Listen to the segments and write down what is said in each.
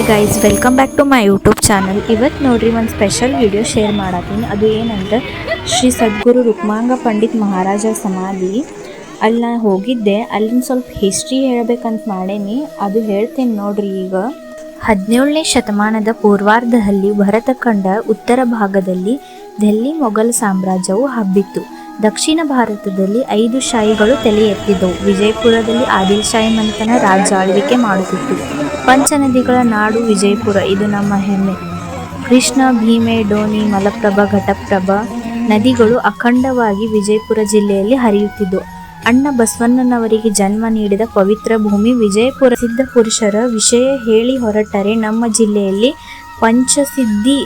Hi guys welcome back to my YouTube channel ಇವತ್ತು ನೋಡ್ರಿ ಒಂದು ಸ್ಪೆಷಲ್ ವಿಡಿಯೋ ಶೇರ್ ಮಾಡತ್ತೀನಿ ಅದು ಏನಂದ್ರೆ, ಶ್ರೀ ಸದ್ಗುರು ರುಕ್ಮಾಂಗ ಪಂಡಿತ್ ಮಹಾರಾಜ ಸಮಾಧಿ. ಅಲ್ಲಿ ನಾನು ಹೋಗಿದ್ದೆ. ಅಲ್ಲಿನ ಸ್ವಲ್ಪ ಹಿಸ್ಟ್ರಿ ಹೇಳ್ಬೇಕಂತ ಮಾಡೇನಿ. ಅದು ಹೇಳ್ತೀನಿ ನೋಡ್ರಿ ಈಗ. ಹದಿನೇಳನೇ ಶತಮಾನದ ಪೂರ್ವಾರ್ಧದಲ್ಲಿ ಭರತ ಕಂಡ ಉತ್ತರ ಭಾಗದಲ್ಲಿ ದೆಹಲಿ ಮೊಘಲ್ ಸಾಮ್ರಾಜ್ಯವು ಹಬ್ಬಿತ್ತು. ದಕ್ಷಿಣ ಭಾರತದಲ್ಲಿ ಐದು ಶಾಹಿಗಳು ತಲೆ ಎತ್ತಿದ್ದವು. ವಿಜಯಪುರದಲ್ಲಿ ಆದಿಲ್ ಶಾಹಿ ಮಂತನ ರಾಜ್ಯಾಳ್ವಿಕೆ ಮಾಡುತ್ತಿತ್ತು. ಪಂಚನದಿಗಳ ನಾಡು ವಿಜಯಪುರ, ಇದು ನಮ್ಮ ಹೆಮ್ಮೆ. ಕೃಷ್ಣ, ಭೀಮೆ ಡೋನಿ ಮಲಪ್ರಭಾ, ಘಟಪ್ರಭಾ ನದಿಗಳು ಅಖಂಡವಾಗಿ ವಿಜಯಪುರ ಜಿಲ್ಲೆಯಲ್ಲಿ ಹರಿಯುತ್ತಿದ್ದವು ಅಣ್ಣ ಬಸವಣ್ಣನವರಿಗೆ ಜನ್ಮ ನೀಡಿದ ಪವಿತ್ರ ಭೂಮಿ ವಿಜಯಪುರ. ಸಿದ್ಧ ಪುರುಷರ ವಿಷಯ ಹೇಳಿ ಹೊರಟರೆ ನಮ್ಮ ಜಿಲ್ಲೆಯಲ್ಲಿ ಪಂಚಸಿದ್ಧಿ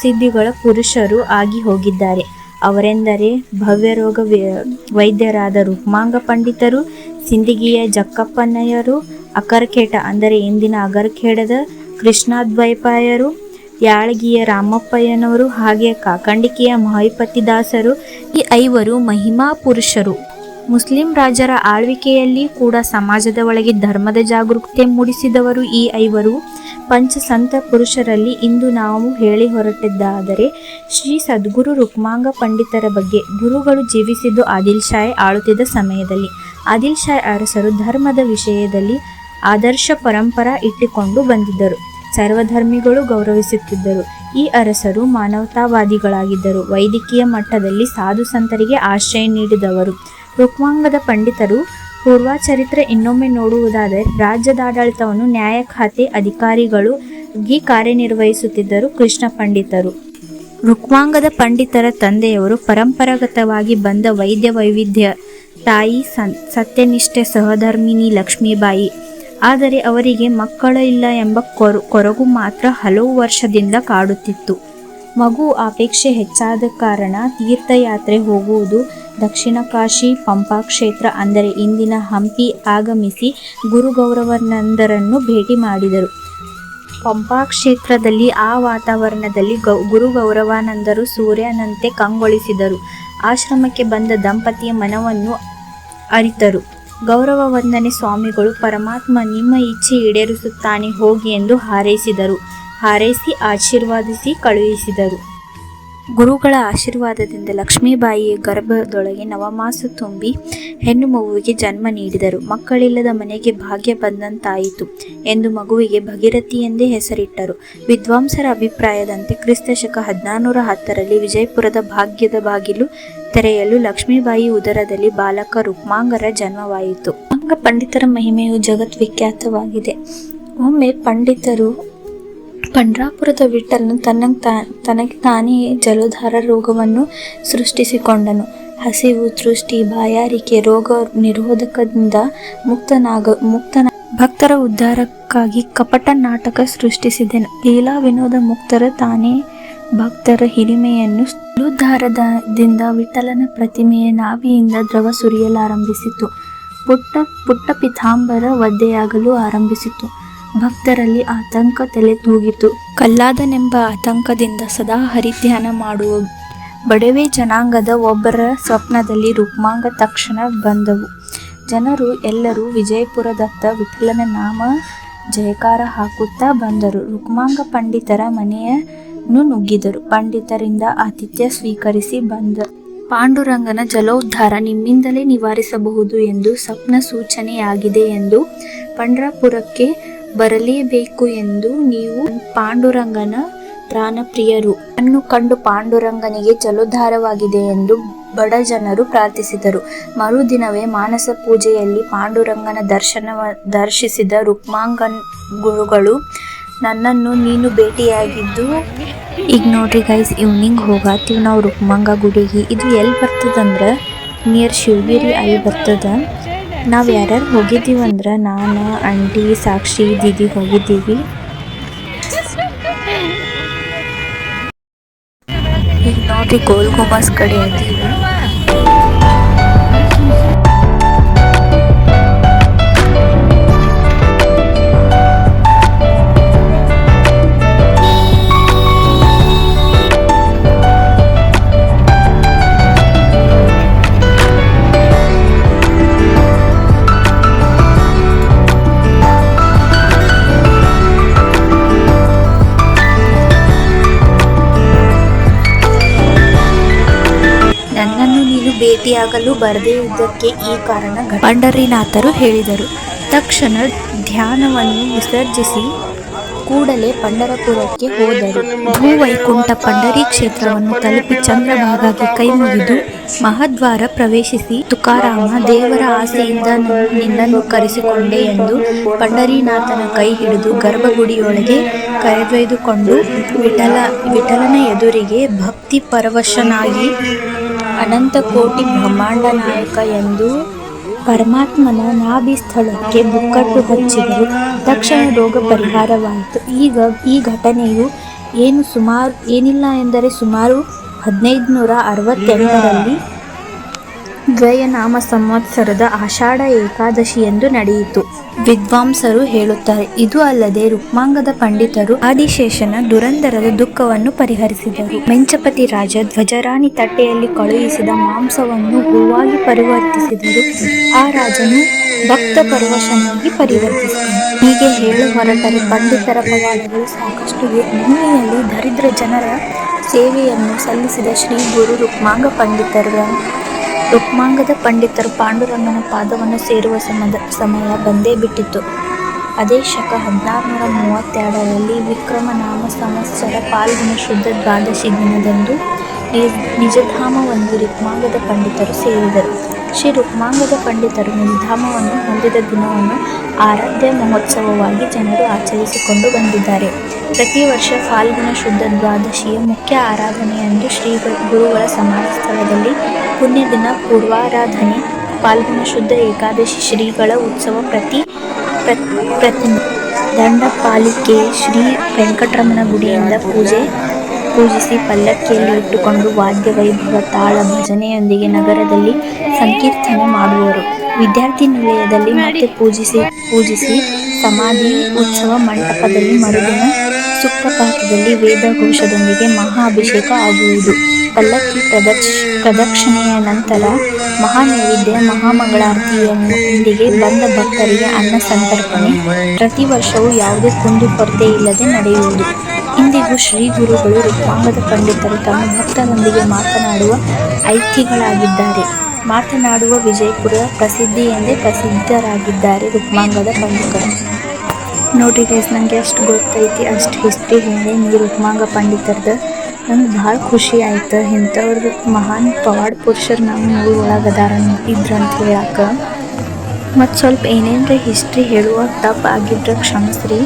ಸಿದ್ಧಿಗಳ ಪುರುಷರು ಆಗಿ ಹೋಗಿದ್ದಾರೆ. ಅವರೆಂದರೆ ಭವ್ಯರೋಗ ವೈದ್ಯರಾದ ರುಕ್ಮಾಂಗ ಪಂಡಿತರು, ಸಿಂದಗಿಯ ಜಕ್ಕಪ್ಪನಯ್ಯರು ಅಕರ್ಖೇಟ ಅಂದರೆ ಇಂದಿನ ಅಗರ್ಖೇಡದ ಕೃಷ್ಣಾದ್ವೈಪಾಯರು, ಯಾಳಗಿಯ ರಾಮಪ್ಪಯ್ಯನವರು ಹಾಗೆ ಕಾಕಂಡಿಕೆಯ ಮಹಿಪತಿದಾಸರು ಈ ಐವರು ಮಹಿಮಾ ಪುರುಷರು. ಮುಸ್ಲಿಂ ರಾಜರ ಆಳ್ವಿಕೆಯಲ್ಲಿ ಕೂಡ ಸಮಾಜದ ಒಳಗೆ ಧರ್ಮದ ಜಾಗರೂಕತೆ ಮೂಡಿಸಿದವರು ಈ ಐವರು. ಪಂಚಸಂತ ಪುರುಷರಲ್ಲಿ ಇಂದು ನಾವು ಹೇಳಿ ಹೊರಟಿದ್ದಾದರೆ, ಶ್ರೀ ಸದ್ಗುರು ರುಕ್ಮಾಂಗ ಪಂಡಿತರ ಬಗ್ಗೆ ಗುರುಗಳು ಜೀವಿಸಿದ್ದು ಆದಿಲ್ ಶಾಹಿ ಆಳುತ್ತಿದ್ದ ಸಮಯದಲ್ಲಿ. ಆದಿಲ್ ಶಾಯ್ ಅರಸರು ಧರ್ಮದ ವಿಷಯದಲ್ಲಿ ಆದರ್ಶ ಪರಂಪರ ಇಟ್ಟುಕೊಂಡು ಬಂದಿದ್ದರು. ಸರ್ವಧರ್ಮಿಗಳು ಗೌರವಿಸುತ್ತಿದ್ದರು. ಈ ಅರಸರು ಮಾನವತಾವಾದಿಗಳಾಗಿದ್ದರು. ವೈದ್ಯಕೀಯ ಮಟ್ಟದಲ್ಲಿ ಸಾಧು ಸಂತರಿಗೆ ಆಶ್ರಯ ನೀಡಿದವರು. ರುಕ್ಮಾಂಗದ ಪಂಡಿತರು ಪೂರ್ವಚರಿತ್ರೆ ಇನ್ನೊಮ್ಮೆ ನೋಡುವುದಾದರೆ, ರಾಜ್ಯದಾಡಳಿತವನ್ನು ನ್ಯಾಯ ಖಾತೆ ಅಧಿಕಾರಿಗಳು ಗಿ ಕಾರ್ಯನಿರ್ವಹಿಸುತ್ತಿದ್ದರು ಕೃಷ್ಣ ಪಂಡಿತರು. ರುಕ್ಮಾಂಗದ ಪಂಡಿತರ ತಂದೆಯವರು ಪರಂಪರಾಗತವಾಗಿ ಬಂದ ವೈದ್ಯ ವೈವಿಧ್ಯ ತಾಯಿ ಸತ್ಯನಿಷ್ಠೆ ಸಹಧರ್ಮಿನಿ ಲಕ್ಷ್ಮೀಬಾಯಿ ಆದರೆ ಅವರಿಗೆ ಮಕ್ಕಳು ಇಲ್ಲ ಎಂಬ ಕೊರ, ಕೊರಗು ಮಾತ್ರ ಹಲವು ವರ್ಷದಿಂದ ಕಾಡುತ್ತಿತ್ತು. ಮಗು ಅಪೇಕ್ಷೆ ಹೆಚ್ಚಾದ ಕಾರಣ ತೀರ್ಥಯಾತ್ರೆ ಹೋಗುವುದು ದಕ್ಷಿಣ ಕಾಶಿ ಪಂಪಾ ಕ್ಷೇತ್ರ ಅಂದರೆ ಇಂದಿನ ಹಂಪಿ ಆಗಮಿಸಿ ಗುರುಗೌರವನಂದರನ್ನು ಭೇಟಿ ಮಾಡಿದರು. ಪಂಪಾ ಕ್ಷೇತ್ರದಲ್ಲಿ ಆ ವಾತಾವರಣದಲ್ಲಿ ಗೌ, ಗುರುಗೌರವಾನಂದರು ಸೂರ್ಯನಂತೆ ಕಂಗೊಳಿಸಿದರು. ಆಶ್ರಮಕ್ಕೆ ಬಂದ ದಂಪತಿಯ ಮನವನ್ನು ಅರಿತರು. ಗೌರವ ವಂದನೆ ಸ್ವಾಮಿಗಳು ಪರಮಾತ್ಮ ನಿಮ್ಮ ಇಚ್ಛೆ ಈಡೇರಿಸುತ್ತಾನೆ ಹೋಗಿ ಎಂದು ಹಾರೈಸಿದರು. ಹಾರೈಸಿ ಆಶೀರ್ವಾದಿಸಿ ಕಳುಹಿಸಿದರು. ಗುರುಗಳ ಆಶೀರ್ವಾದದಿಂದ ಲಕ್ಷ್ಮೀಬಾಯಿಯ ಗರ್ಭದೊಳಗೆ ನವಮಾಸ ತುಂಬಿ ಹೆಣ್ಣು ಮಗುವಿಗೆ ಜನ್ಮ ನೀಡಿದರು. ಮಕ್ಕಳಿಲ್ಲದ ಮನೆಗೆ ಭಾಗ್ಯ ಬಂದಂತಾಯಿತು ಎಂದು ಮಗುವಿಗೆ ಭಗೀರಥಿ ಎಂದೇ ಹೆಸರಿಟ್ಟರು. ವಿದ್ವಾಂಸರ ಅಭಿಪ್ರಾಯದಂತೆ ಕ್ರಿಸ್ತ ಶಕ ಹದಿನಾರುನೂರ ಹತ್ತರಲ್ಲಿ ವಿಜಯಪುರದ ಭಾಗ್ಯದ ಬಾಗಿಲು ತೆರೆಯಲು ಲಕ್ಷ್ಮೀಬಾಯಿ ಉದರದಲ್ಲಿ ಬಾಲಕ ರುಕ್ಮಾಂಗರ ಜನ್ಮವಾಯಿತು. ಅಂಗ ಪಂಡಿತರ ಮಹಿಮೆಯು ಜಗದ್ವಿಖ್ಯಾತವಾಗಿದೆ. ಒಮ್ಮೆ ಪಂಡಿತರು ಪಂಡ್ರಾಪುರದ ವಿಠಲನು ತನ್ನ ತನಗೆ ತಾನೇ ಜಲೋಧಾರ ರೋಗವನ್ನು ಸೃಷ್ಟಿಸಿಕೊಂಡನು. ಹಸಿವು ದೃಷ್ಟಿ ಬಾಯಾರಿಕೆ, ರೋಗ ನಿರೋಧಕದಿಂದ ಮುಕ್ತನಾಗ, ಮುಕ್ತನ, ಭಕ್ತರ ಉದ್ಧಾರಕ್ಕಾಗಿ ಕಪಟ ನಾಟಕ ಸೃಷ್ಟಿಸಿದನು. ಲೀಲಾ ವಿನೋದ ಮುಕ್ತರ ತಾನೇ ಭಕ್ತರ ಹಿರಿಮೆಯನ್ನು ಜಲೋದ್ಧಾರದಿಂದ ವಿಠಲನ ಪ್ರತಿಮೆಯ ನಾವಿಯಿಂದ ದ್ರವ ಸುರಿಯಲಾರಂಭಿಸಿತು. ಪುಟ್ಟ ಪುಟ್ಟ ಪಿತಾಂಬರ ಒದ್ದೆಯಾಗಲು ಆರಂಭಿಸಿತು. ಭಕ್ತರಲ್ಲಿ ಆತಂಕ ತಲೆ ತೂಗಿತು ಕಲ್ಲಾದನೆಂಬ ಆತಂಕದಿಂದ ಸದಾ ಹರಿಧ್ಯಾನ ಮಾಡುವ ಬಡವೆ ಜನಾಂಗದ ಒಬ್ಬರ ಸ್ವಪ್ನದಲ್ಲಿ ರುಕ್ಮಾಂಗ ತಕ್ಷಣ ಬಂದವು. ಜನರು ಎಲ್ಲರೂ ವಿಜಯಪುರದತ್ತ ವಿಠಲನ ನಾಮ ಜಯಕಾರ ಹಾಕುತ್ತಾ ಬಂದರು. ರುಕ್ಮಾಂಗ ಪಂಡಿತರ ಮನೆಯನ್ನು ನುಗ್ಗಿದರು. ಪಂಡಿತರಿಂದ ಆತಿಥ್ಯ ಸ್ವೀಕರಿಸಿ ಬಂದ ಪಾಂಡುರಂಗನ ಜಲೋದ್ಧಾರ ನಿಮ್ಮಿಂದಲೇ ನಿವಾರಿಸಬಹುದು ಎಂದು ಸ್ವಪ್ನ ಸೂಚನೆಯಾಗಿದೆ ಎಂದು ಪಂಡ್ರಾಪುರಕ್ಕೆ ಬರಲೇಬೇಕು ಎಂದು ನೀವು ಪಾಂಡುರಂಗನ ಪ್ರಾಣಪ್ರಿಯರು ಅನ್ನು ಕಂಡು ಪಾಂಡುರಂಗನಿಗೆ ಜಲೋದ್ಧಾರವಾಗಿದೆ ಎಂದು ಬಡ ಜನರು ಪ್ರಾರ್ಥಿಸಿದರು. ಮರುದಿನವೇ ಮಾನಸ ಪೂಜೆಯಲ್ಲಿ ಪಾಂಡುರಂಗನ ದರ್ಶನ ದರ್ಶಿಸಿದ ರುಕ್ಮಾಂಗನ್ ಗುರುಗಳು, ನನ್ನನ್ನು ನೀನು ಭೇಟಿಯಾಗಿದ್ದು, ಈಗ ನೋಡ್ರಿ ಗೈಸ್ ಇವ್ನಿಂಗ್ ಹೋಗಾತೀವಿ ನಾವು ರುಕ್ಮಾಂಗ ಗುಡಿಗೆ. ಇದು ಎಲ್ಲಿ ಬರ್ತದಂದ್ರೆ? ನಿಯರ್ ಶಿವಗಿರಿ ಅಲ್ಲಿ ಬರ್ತದ. ನಾವು ಯಾರ್ಯಾರು ಹೋಗಿದ್ದೀವಂದ್ರೆ ನಾನು ಆಂಟಿ ಸಾಕ್ಷಿ ದೀದಿ ಹೋಗಿದ್ದೀವಿ. ನೋಡ್ರಿ ಗೋಲ್ ಗುಂಬಸ್ ಕಡೆ ಅದೀವಿ ಭಕ್ತಿಯಾಗಲು ಬರದೇ ಇದ್ದಕ್ಕೆ ಈ ಕಾರಣ ಪಂಡರಿನಾಥರು ಹೇಳಿದರು. ತಕ್ಷಣ ಧ್ಯಾನವನ್ನು ವಿಸರ್ಜಿಸಿ ಕೂಡಲೇ ಪಂಡರಪುರಕ್ಕೆ ಹೋದರು. ಭೂವೈಕುಂಠ ಪಂಡರಿ ಕ್ಷೇತ್ರವನ್ನು ತಲುಪಿ ಚಂದ್ರಭಾಗಕ್ಕೆ ಕೈ ಮುಗಿದು ಮಹಾದ್ವಾರ ಪ್ರವೇಶಿಸಿ ತುಕಾರಾಮ ದೇವರ ಆಸೆಯಿಂದ ನಿನ್ನನ್ನು ಕರೆಸಿಕೊಂಡೆ ಎಂದು ಪಂಡರಿನಾಥನ ಕೈ ಹಿಡಿದು ಗರ್ಭಗುಡಿಯೊಳಗೆ ಕರೆದೊಯ್ದುಕೊಂಡು ವಿಠಲ, ವಿಠಲನ ಎದುರಿಗೆ ಭಕ್ತಿ ಪರವಶನಾಗಿ ಅನಂತ ಕೋಟಿ ಬ್ರಹ್ಮಾಂಡ ನಾಯಕ ಎಂದು ಪರಮಾತ್ಮನ ನಾಭಿ ಸ್ಥಳಕ್ಕೆ ಬುಕ್ಕಟ್ಟು ಹಚ್ಚಿದರು. ತಕ್ಷಣ ರೋಗ ಪರಿಹಾರವಾಯಿತು. ಈಗ ಈ ಘಟನೆಯು ಏನು ಸುಮಾರು ಏನಿಲ್ಲ ಎಂದರೆ ಸುಮಾರು ಹದಿನೈದು ನೂರ ಅರವತ್ತೆಂಟರಲ್ಲಿ ದ್ವಯನಾಮ ಸಂವತ್ಸರದ ಆಷಾಢ ಏಕಾದಶಿ ಎಂದು ನಡೆಯಿತು. ವಿದ್ವಾಂಸರು ಹೇಳುತ್ತಾರೆ, ಇದು ಅಲ್ಲದೆ ರುಕ್ಮಾಂಗದ ಪಂಡಿತರು ಆದಿಶೇಷನ ದುರಂಧರದ ದುಃಖವನ್ನು ಪರಿಹರಿಸಿದರು. ಮೆಂಚಪತಿ ರಾಜ ಧ್ವಜರಾಣಿ ತಟ್ಟೆಯಲ್ಲಿ ಕಳುಹಿಸಿದ ಮಾಂಸವನ್ನು ಹೂವಾಗಿ ಪರಿವರ್ತಿಸಿದರು. ಆ ರಾಜನು ಭಕ್ತ ಪರವಶನಾಗಿ ಪರಿವರ್ತಿಸಿದರು ಹೀಗೆ ಹೇಳು ಹೊರಟರೆ. ಪಂಡಿತರ ಪವಾಡಗಳು ಸಾಕಷ್ಟು. ಭೂಮಿಯಲ್ಲಿ ದರಿದ್ರ ಜನರ ಸೇವೆಯನ್ನು ಸಲ್ಲಿಸಿದ ಶ್ರೀ ಗುರು ರುಕ್ಮಾಂಗ ಪಂಡಿತರ. ರುಕ್ಮಾಂಗದ ಪಂಡಿತರು ಪಾಂಡುರಂಗನ ಪಾದವನ್ನು ಸೇರುವ ಸಮದ, ಸಮಯ ಬಂದೇ ಬಿಟ್ಟಿತು ಅದೇ ಶಕ ಹದಿನಾರುನೂರ ಮೂವತ್ತೆರಡರಲ್ಲಿ ವಿಕ್ರಮನಾಮ ಸಂವತ್ಸರ ಪಾಲ್ಗುಣ ಶುದ್ಧ ದ್ವಾದಶಿ ದಿನದಂದು ನಿಜಧಾಮವನ್ನು ರುಕ್ಮಾಂಗದ ಪಂಡಿತರು ಸೇರಿದರು. ಶ್ರೀ ರುಕ್ಮಾಂಗದ ಪಂಡಿತರು ನಿಧಾಮವನ್ನು ಹೊಂದಿದ ದಿನವನ್ನು ಆರಾಧ್ಯ ಮಹೋತ್ಸವವಾಗಿ ಜನರು ಆಚರಿಸಿಕೊಂಡು ಬಂದಿದ್ದಾರೆ. ಪ್ರತಿ ವರ್ಷ ಫಾಲ್ಗುಣ ಶುದ್ಧ ದ್ವಾದಶಿಯ ಮುಖ್ಯ ಆರಾಧನೆಯಂದು ಶ್ರೀ ಗುರುಗಳ ಸಮಾಧಿ ಸ್ಥಳದಲ್ಲಿ ಪುಣ್ಯದಿನ ಪೂರ್ವಾರಾಧನೆ, ಫಾಲ್ಗುಣ ಶುದ್ಧ ಏಕಾದಶಿ ಶ್ರೀಗಳ ಉತ್ಸವ ಪ್ರತಿ ಪ್ರತಿ ದಂಡಪಾಲಿಕೆ ಶ್ರೀ ವೆಂಕಟರಮಣ ಗುಡಿಯಿಂದ ಪೂಜೆ ಪೂಜಿಸಿ ಪಲ್ಲಕ್ಕಿಯಲ್ಲಿ ಇಟ್ಟುಕೊಂಡು ವಾದ್ಯ ವೈಭವ ತಾಳ ಭಜನೆಯೊಂದಿಗೆ ನಗರದಲ್ಲಿ ಸಂಕೀರ್ತನೆ ಮಾಡುವರು. ವಿದ್ಯಾರ್ಥಿ ನಿಲಯದಲ್ಲಿ ಮತ್ತೆ ಪೂಜಿಸಿ ಪೂಜಿಸಿ ಸಮಾಧಿ ಉತ್ಸವ ಮಂಟಪದಲ್ಲಿ ಮರುದಿನ ಸುಪ್ರಭಾತದಲ್ಲಿ ವೇದಘೋಷದೊಂದಿಗೆ ಮಹಾ ಅಭಿಷೇಕ ಆಗುವುದು. ಪಲ್ಲಕ್ಕಿ ಪ್ರದಕ್ಷ ಪ್ರದಕ್ಷಿಣೆಯ ನಂತರ ಮಹಾ ನೈವೇದ್ಯ ಮಹಾಮಂಗಳಾರತಿಯೊಂದಿಗೆ ಬಂದ ಭಕ್ತರಿಗೆ ಅನ್ನ ಸಂತರ್ಪಣೆ. ಪ್ರತಿ ವರ್ಷವೂ ಯಾವುದೇ ಕುಂದು ಕೊರತೆ ಇಲ್ಲದೆ ನಡೆಯುವುದು. ಇಂದಿಗೂ ಶ್ರೀ ಗುರುಗಳು ರುಕ್ಮಾಂಗದ ಪಂಡಿತರು ತಮ್ಮ ಭಕ್ತರೊಂದಿಗೆ ಮಾತನಾಡುವ ಐತಿಗಳಾಗಿದ್ದಾರೆ ಮಾತನಾಡುವ ವಿಜಯಪುರ ಪ್ರಸಿದ್ಧಿ ಎಂದೇ ಪ್ರಸಿದ್ಧರಾಗಿದ್ದಾರೆ ರುಕ್ಮಾಂಗದ ಪಂಡಿತರು. ನೋಡಿ ಗೈಸ್ ನನಗೆ ಅಷ್ಟು ಗೊತ್ತೈತಿ, ಅಷ್ಟು ಹಿಸ್ಟ್ರಿ ಹೇಳಿ. ನೀವು ರುಕ್ಮಾಂಗ ಪಂಡಿತರದ ನಂಗೆ ಭಾಳ ಖುಷಿ ಆಯ್ತು. ಇಂಥವ್ರು ಮಹಾನ್ ಪವಾಡ್ ಪುರುಷರು ನಮ್ಮ ಊರ ಒಳಗದಾರ ಅದಾರ ಇದ್ರಂತ ಹೇಳಕ್ಕೆ ಮತ್ತು ಸ್ವಲ್ಪ ಏನೇನ್ರ ಹಿಸ್ಟ್ರಿ ಹೇಳುವ ತಪ್ಪು ಆಗಿದ್ರೆ ಕ್ಷಮಿಸ್ರಿ.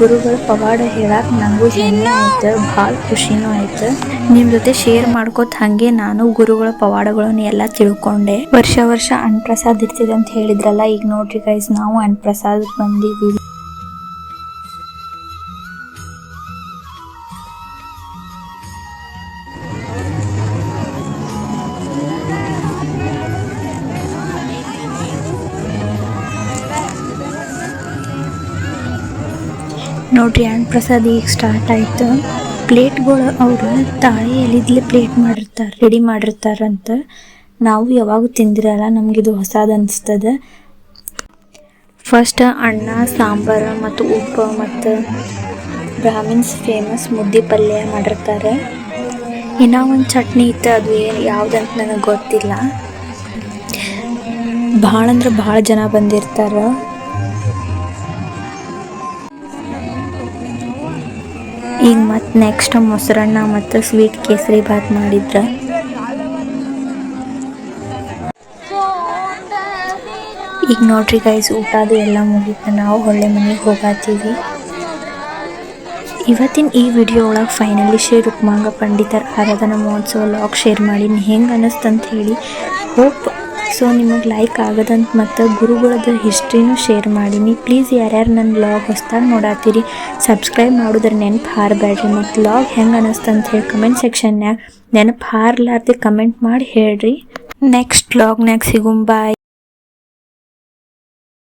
ಗುರುಗಳ ಪವಾಡ ಹೇಳಕ್ಕೆ ನಂಗೂ ಹೆಮ್ಮೆ ಆಯ್ತು ಭಾಳ ಖುಷಿನೂ ಆಯ್ತು ನಿಮ್ಮ ಜೊತೆ ಶೇರ್ ಮಾಡ್ಕೋತ ಹಾಗೆ ನಾನು ಗುರುಗಳ ಪವಾಡಗಳನ್ನು ಎಲ್ಲ ತಿಳ್ಕೊಂಡೆ. ವರ್ಷ ವರ್ಷ ಅನ್ನಪ್ರಸಾದ್ ಇರ್ತಿದೆ ಅಂತ ಹೇಳಿದ್ರಲ್ಲ, ಈಗ ನೋಡ್ರಿ ಗೈಸ್ ನಾವು ಪ್ರಸಾದ್ ಬಂದಿದ್ದೀವಿ. ನೋಡ್ರಿ ಅಣ್ಣ ಪ್ರಸಾದ್ ಈಗ ಸ್ಟಾರ್ಟ್ ಆಯ್ತು. ಪ್ಲೇಟ್ಗಳು ಅವರು ತಾಳೆ ಎಲಿದ್ಲೆ ಪ್ಲೇಟ್ ಮಾಡಿರ್ತಾರೆ ರೆಡಿ ಮಾಡಿರ್ತಾರಂತ ನಾವು ಯಾವಾಗೂ ತಿಂದಿರಲ್ಲ ಇದು ಹೊಸದ ಅನಿಸ್ತದೆ. ಫಸ್ಟ್ ಅನ್ನ, ಸಾಂಬಾರು ಮತ್ತು ಉಪ್ಪು ಮತ್ತು ಬ್ರಾಹ್ಮಿನ್ಸ್ ಫೇಮಸ್ ಮುದ್ದೆ ಪಲ್ಯ ಮಾಡಿರ್ತಾರೆ. ಇನ್ನೂ ಒಂದು ಚಟ್ನಿ ಇತ್ತು, ಅದು ಏನು ಯಾವುದಂತ ನನಗೆ ಗೊತ್ತಿಲ್ಲ. ಭಾಳ ಅಂದ್ರೆ ಭಾಳ ಜನ ಬಂದಿರ್ತಾರೆ. ಈಗ ಮತ್ತು ನೆಕ್ಸ್ಟ್ ಮೊಸರನ್ನ ಮತ್ತು ಸ್ವೀಟ್ ಕೇಸರಿ ಭಾತ್ ಮಾಡಿದ್ರೆ. ಈಗ ನೋಡ್ರಿ ಗೈಸ್ ಊಟ ಅದು ಎಲ್ಲ ಮುಗೀತು. ನಾವು ಹೊಳ್ಳೆ ಮನೆಗೆ ಹೋಗಾತೀವಿ. ಇವತ್ತಿನ ಈ ವಿಡಿಯೋ ಒಳಗೆ ಫೈನಲಿ ಶ್ರೀ ರುಕ್ಮಾಂಗ ಪಂಡಿತರ ಆರಾಧನಾ ಮಹೋತ್ಸವ ಲಾಗ್ ಶೇರ್ ಮಾಡಿ ಹೆಂಗೆ ಅನ್ನಿಸ್ತಂತ ಹೇಳಿ. ಹೋಪ್ ಸೊ ನಿಮಗೆ ಲೈಕ್ ಆಗದಂತ ಮತ್ತು ಗುರುಗಳದ ಹಿಸ್ಟ್ರಿನೂ ಶೇರ್ ಮಾಡೀನಿ. ಪ್ಲೀಸ್ ಯಾರ್ಯಾರು ನನ್ನ ಲಾಗ್ ಹೊಸ್ದಾಗಿ ನೋಡತ್ತೀರಿ ಸಬ್ಸ್ಕ್ರೈಬ್ ಮಾಡೋದ್ರ ನೆನಪು ಹಾರಬೇಡ್ರಿ ಮತ್ತು ಲಾಗ್ ಹೆಂಗೆ ಅನ್ನಿಸ್ತಂತ ಹೇಳಿ ಕಮೆಂಟ್ ಸೆಕ್ಷನ್ಯಾಗ ನೆನಪು ಹಾರಲಾರ್ದೆ ಕಮೆಂಟ್ ಮಾಡಿ ಹೇಳ್ರಿ. ನೆಕ್ಸ್ಟ್ ಲಾಗ್ನ್ಯಾಗ ಸಿಗುಂ ಬಾಯ್